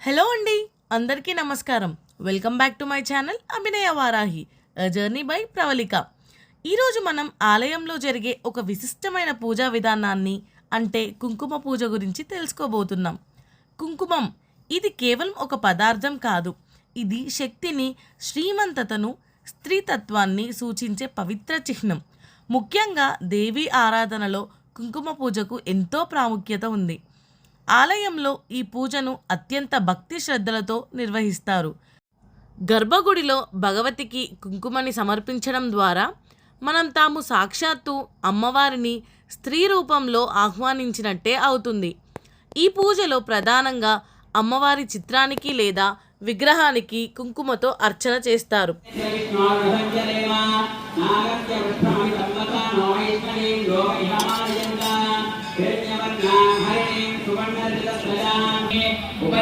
Hello అండి అందరికీ నమస్కారం. Welcome back to my channel Abhinaya Varahi journey by Pravalika ఈరోజు మనం ఆలయంలో జరిగే ఒక విశిష్టమైన పూజా విధానాన్ని అంటే కుంకుమ పూజ గురించి తెలుసుకోబోతున్నాం. కుంకుమం ఇది కేవలం ఒక పదార్థం కాదు. ఇది శక్తిని శ్రీమంతతను స్త్రీతత్వాన్ని సూచించే పవిత్ర చిహ్నం. ముఖ్యంగా దేవి ఆరాధనలో కుంకుమ పూజకు ఎంతో ప్రాముఖ్యత ఉంది. ఆలయంలో ఈ పూజను అత్యంత భక్తి శ్రద్ధలతో నిర్వహిస్తారు. గర్భగుడిలో భగవతికి కుంకుమని సమర్పించడం ద్వారా మనం తాము సాక్షాత్తు అమ్మవారిని స్త్రీ రూపంలో ఆహ్వానించినట్టే అవుతుంది. ఈ పూజలో ప్రధానంగా అమ్మవారి చిత్రానికి లేదా విగ్రహానికి కుంకుమతో అర్చన చేస్తారు.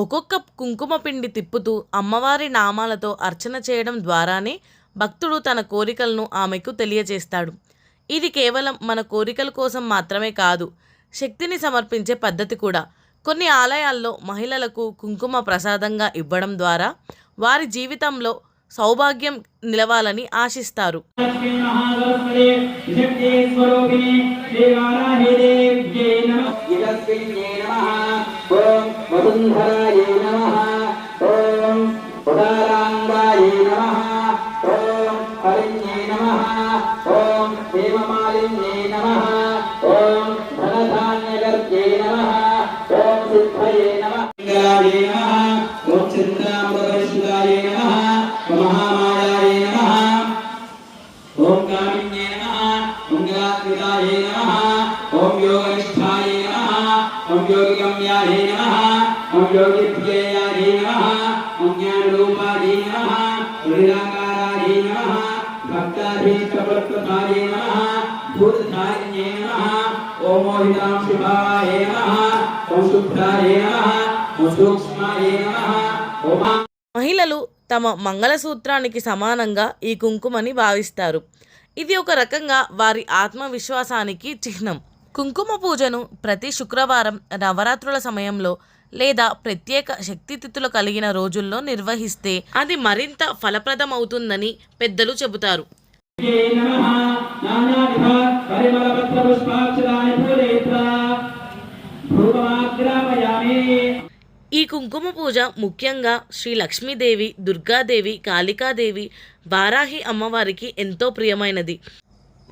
ఒక్కొక్క కుంకుమ పిండి తిప్పుతూ అమ్మవారి నామాలతో అర్చన చేయడం ద్వారానే భక్తుడు తన కోరికలను ఆమెకు తెలియజేస్తాడు. ఇది కేవలం మన కోరికల కోసం మాత్రమే కాదు శక్తిని సమర్పించే పద్ధతి కూడా. కొన్ని ఆలయాల్లో మహిళలకు కుంకుమ ప్రసాదంగా ఇవ్వడం ద్వారా వారి జీవితంలో సౌభాగ్యం నిలవాలని ఆశిస్తారు. ఓం వసుంధరాయై నమః. ఓం ఉదారాంగాయై నమః. ఓం హరిణ్యే నమః. ఓం హేమమాలిన్యే నమః. ఓం ధనధాన్యగర్గే నమః. ఓం సిద్ధయే నమః మంగళాయై నమః. నమః ఓం యోగిగమ్యాయే నమః ఓం యోగిప్రియాయే నమః ఓం జ్ఞానరూపాయే నమః నిరాకారాయే భూతధారిణ్యే నమః ఓం మోహితాం శుభాయే నమః ఓం శుభ్రాయే నమః ఓం మహిళలు తమ మంగళసూత్రానికి సమానంగా ఈ కుంకుమని భావిస్తారు. ఇది ఒక రకంగా వారి ఆత్మవిశ్వాసానికి చిహ్నం. కుంకుమ పూజను ప్రతి శుక్రవారం నవరాత్రుల సమయంలో లేదా ప్రత్యేక శక్తితిథులు కలిగిన రోజుల్లో నిర్వహిస్తే అది మరింత ఫలప్రదమవుతుందని పెద్దలు చెబుతారు. ఈ కుంకుమ పూజ ముఖ్యంగా శ్రీ లక్ష్మీదేవి దుర్గాదేవి కాళికాదేవి వారాహి అమ్మవారికి ఎంతో ప్రియమైనది.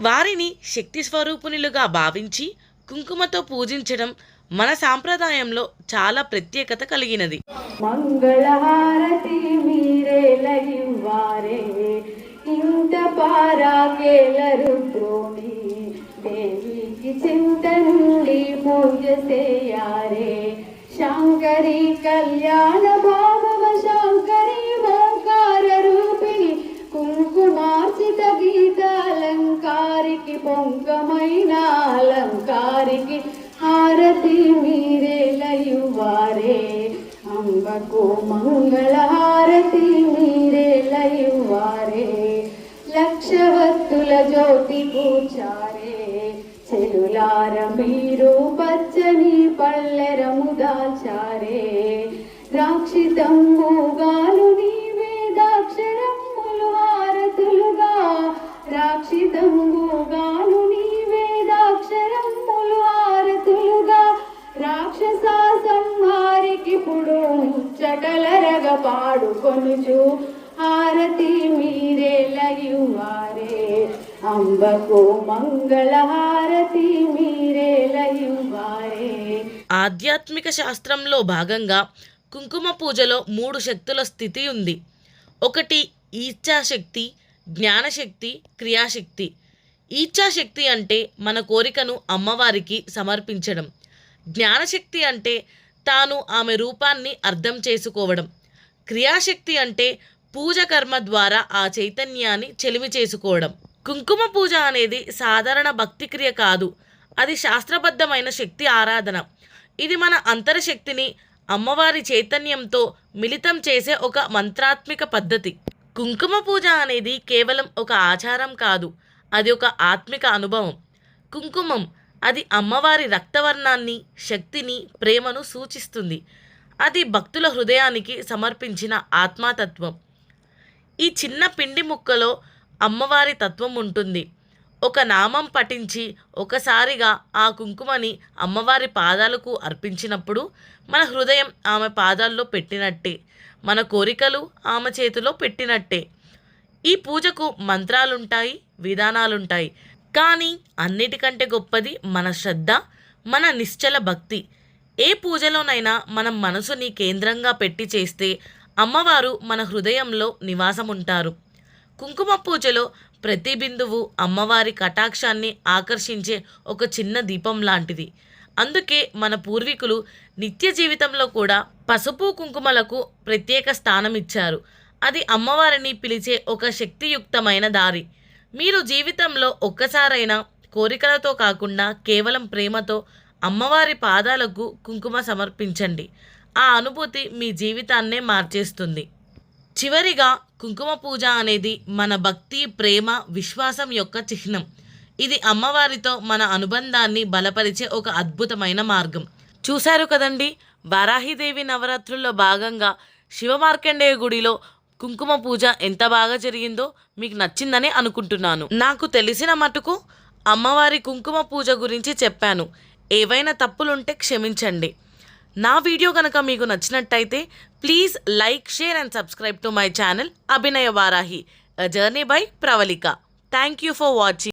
వారిని శక్తి స్వరూపునిలుగా భావించి కుంకుమతో పూజించడం మన సాంప్రదాయంలో చాలా ప్రత్యేకత కలిగినది. మంగళహారతి మీరేలయువారే ఇంత పారాకేలరు ద్రోణి దేవికి చింత నుండి పూజ చేయారే. శంకరి కళ్యాణ భావవ మంగళహారతి మంగళ హారతి లక్షవత్తుల జ్యోతి పూచారే. చెలులార మీరు పచ్చని పల్లెరము దాచారే. రాక్షితంబుగాలు నీవే దాక్షరములు హారతులుగా. రాక్షితంబు ఇప్పుడు చటలరగ పాడుకొనుచు హారతి మీరే లయువారే. అంబకు మంగళ హారతి మీరే లయువారే. ఆధ్యాత్మిక శాస్త్రంలో భాగంగా కుంకుమ పూజలో మూడు శక్తుల స్థితి ఉంది. ఒకటి ఈచ్ఛాశక్తి జ్ఞానశక్తి క్రియాశక్తి. ఈచ్ఛాశక్తి అంటే మన కోరికను అమ్మవారికి సమర్పించడం. జ్ఞానశక్తి అంటే తాను ఆమె రూపాన్ని అర్థం చేసుకోవడం. క్రియాశక్తి అంటే పూజ కర్మ ద్వారా ఆ చైతన్యాన్ని చెలిమి చేసుకోవడం. కుంకుమ పూజ అనేది సాధారణ భక్తి క్రియ కాదు. అది శాస్త్రబద్ధమైన శక్తి ఆరాధన. ఇది మన అంతరశక్తిని అమ్మవారి చైతన్యంతో మిళితం చేసే ఒక మంత్రాత్మిక పద్ధతి. కుంకుమ పూజ అనేది కేవలం ఒక ఆచారం కాదు. అది ఒక ఆత్మిక అనుభవం. కుంకుమం అది అమ్మవారి రక్తవర్ణాన్ని శక్తిని ప్రేమను సూచిస్తుంది. అది భక్తుల హృదయానికి సమర్పించిన ఆత్మాతత్వం. ఈ చిన్న పిండి ముక్కలో అమ్మవారి తత్వం ఉంటుంది. ఒక నామం పఠించి ఒకసారిగా ఆ కుంకుమని అమ్మవారి పాదాలకు అర్పించినప్పుడు మన హృదయం ఆమె పాదాల్లో పెట్టినట్టే మన కోరికలు ఆమె చేతిలో పెట్టినట్టే. ఈ పూజకు మంత్రాలుంటాయి విధానాలుంటాయి. కానీ అన్నిటికంటే గొప్పది మన శ్రద్ధ మన నిశ్చల భక్తి. ఏ పూజలోనైనా మనం మనసుని కేంద్రంగా పెట్టి చేస్తే అమ్మవారు మన హృదయంలో నివాసం ఉంటారు కుంకుమ పూజలో ప్రతి బిందువు అమ్మవారి కటాక్షాన్ని ఆకర్షించే ఒక చిన్న దీపం లాంటిది. అందుకే మన పూర్వీకులు నిత్య జీవితంలో కూడా పసుపు కుంకుమలకు ప్రత్యేక స్థానం ఇచ్చారు అది అమ్మవారిని పిలిచే ఒక శక్తియుక్తమైన దారి. మీరు జీవితంలో ఒక్కసారైనా కోరికలతో కాకుండా కేవలం ప్రేమతో అమ్మవారి పాదాలకు కుంకుమ సమర్పించండి. ఆ అనుభూతి మీ జీవితాన్నే మార్చేస్తుంది. చివరిగా కుంకుమ పూజ అనేది మన భక్తి ప్రేమ విశ్వాసం యొక్క చిహ్నం. ఇది అమ్మవారితో మన అనుబంధాన్ని బలపరిచే ఒక అద్భుతమైన మార్గం. చూశారు కదండి? వారాహిదేవి నవరాత్రుల్లో భాగంగా శివ మార్కండేయ గుడిలో కుంకుమ పూజ ఎంత బాగా జరిగిందో మీకు నచ్చిందని అనుకుంటున్నాను. నాకు తెలిసిన మటుకు అమ్మవారి కుంకుమ పూజ గురించి చెప్పాను. ఏవైనా తప్పులుంటే క్షమించండి. నా వీడియో కనుక మీకు నచ్చినట్టయితే please like share and subscribe to my channel Abhinaya Varahi journey by Pravalika thank you for watching